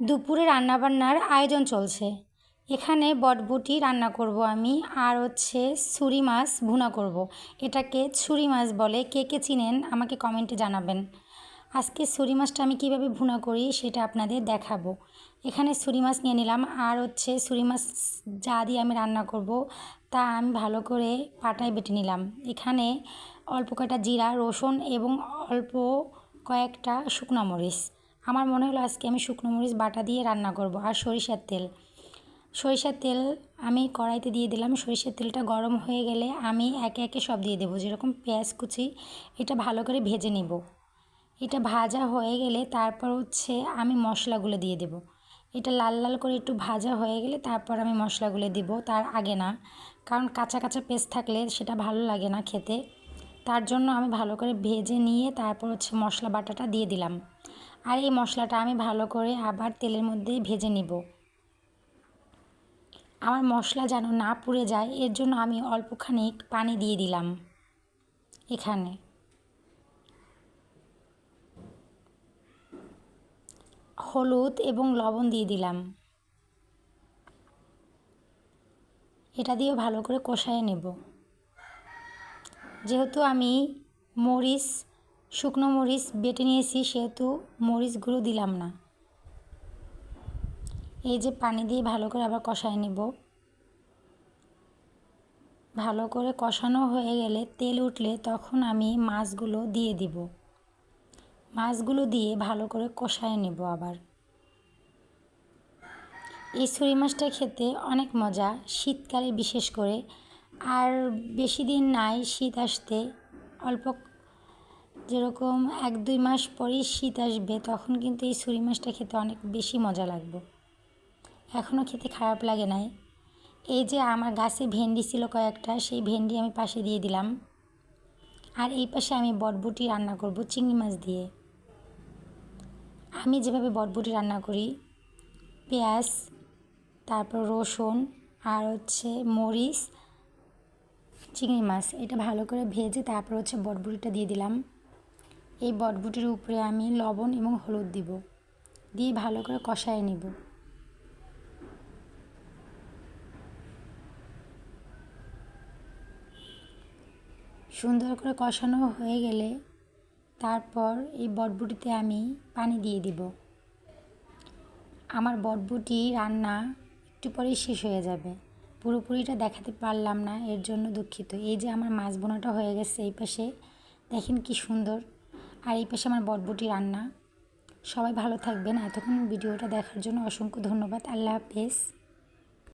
দুপুরে রান্নাবান্নার আয়োজন চলছে। এখানে বটবুটি রান্না করব আমি, আর হচ্ছে ছুরি মাছ ভুনা করব। এটাকে ছুরি মাছ বলে। কে কে চিনেন আমাকে কমেন্টে জানাবেন। আজকে ছুরি মাছটা আমি কীভাবে ভুনা করি সেটা আপনাদের দেখাবো। এখানে ছুরি মাছ নিয়ে নিলাম, আর হচ্ছে ছুরি মাছ যা দিয়ে আমি রান্না করব তা আমি ভালো করে পাটায় বেটে নিলাম। এখানে অল্প কয়টা জিরা, রসুন এবং অল্প কয়েকটা শুকনো মরিচ। আমার মনে হলো আজকে আমি শুকনো মরিচ, বাটা দিয়ে রান্না করব আর সরিষার তেল। সরিষার তেল আমি কড়াইতে দিয়ে দিলাম। সরিষার তেলটা গরম হয়ে গেলে আমি একে একে সব দিয়ে দেবো। যেরকম পেঁয়াজ কুচি, এটা ভালো করে ভেজে নেব। এটা ভাজা হয়ে গেলে তারপর হচ্ছে আমি মশলাগুলো দিয়ে দেব। এটা লাল লাল করে একটু ভাজা হয়ে গেলে তারপর আমি মশলাগুলো দিব। তার আগে না, কারণ কাঁচা কাঁচা পেস্ট থাকলে সেটা ভালো লাগে না খেতে। তার জন্য আমি ভালো করে ভেজে নিয়ে তারপর হচ্ছে মশলা বাটাটা দিয়ে দিলাম। আর এই মশলাটা আমি ভালো করে আবার তেলের মধ্যে ভেজে নিব। আমার মশলা যেন না পুড়ে যায়, এর জন্য আমি অল্পখানি পানি দিয়ে দিলাম এখানে। হলুদ এবং লবণ দিয়ে দিলাম। এটা দিয়েও ভালো করে কষায় নেব। যেহেতু আমি মরিচ, শুকনো মরিচ বেটে নিয়েছি, সেহেতু মরিচগুলো দিলাম না। এই যে পানি দিয়ে ভালো করে আবার কষায় নেব। ভালো করে কষানো হয়ে গেলে তেল উঠলে তখন আমি মাছগুলো দিয়ে দিব। মাছগুলো দিয়ে ভালো করে কষায় নেব আবার। এই ছুরি মাছটা খেতে অনেক মজা, শীতকালে বিশেষ করে আর বেশি দিন নাই শীত আসতে। অল্প যেরকম এক দুই মাস পরেই শীত আসবে, তখন কিন্তু এই ছুরি মাছটা খেতে অনেক বেশি মজা লাগবে। এখনও খেতে খারাপ লাগে নাই। এই যে আমার গাছে ভেন্ডি ছিল কয়েকটা, সেই ভেন্ডি আমি পাশে দিয়ে দিলাম। আর এই পাশে আমি বটবুটি রান্না করব চিংড়ি মাছ দিয়ে। আমি যেভাবে বটবুটি রান্না করি, পেঁয়াজ, তারপর রসুন, আর হচ্ছে মরিচ চিংড়ি মাছ, এটা ভালো করে ভেজে তারপর হচ্ছে বটবুটিটা দিয়ে দিলাম। এই বটবুটির উপরে আমি লবণ এবং হলুদ দিব। দিয়ে ভালো করে কষায় নিব। সুন্দর করে কষানো হয়ে গেলে তারপর এই বটবুটিতে আমি পানি দিয়ে দিব। আমার বটবুটি রান্না একটু পরেই শেষ হয়ে যাবে। পুরোপুরিটা দেখাতে পারলাম না, এর জন্য দুঃখিত। এই যে আমার মাছ বোনাটা হয়ে গেছে এই পাশে, দেখেন কি সুন্দর। আর এই পাশে আমার বটবটি রান্না। সবাই ভালো থাকবেন। এতক্ষণ ভিডিওটা দেখার জন্য অসংখ্য ধন্যবাদ। আল্লাহ হাফেজ।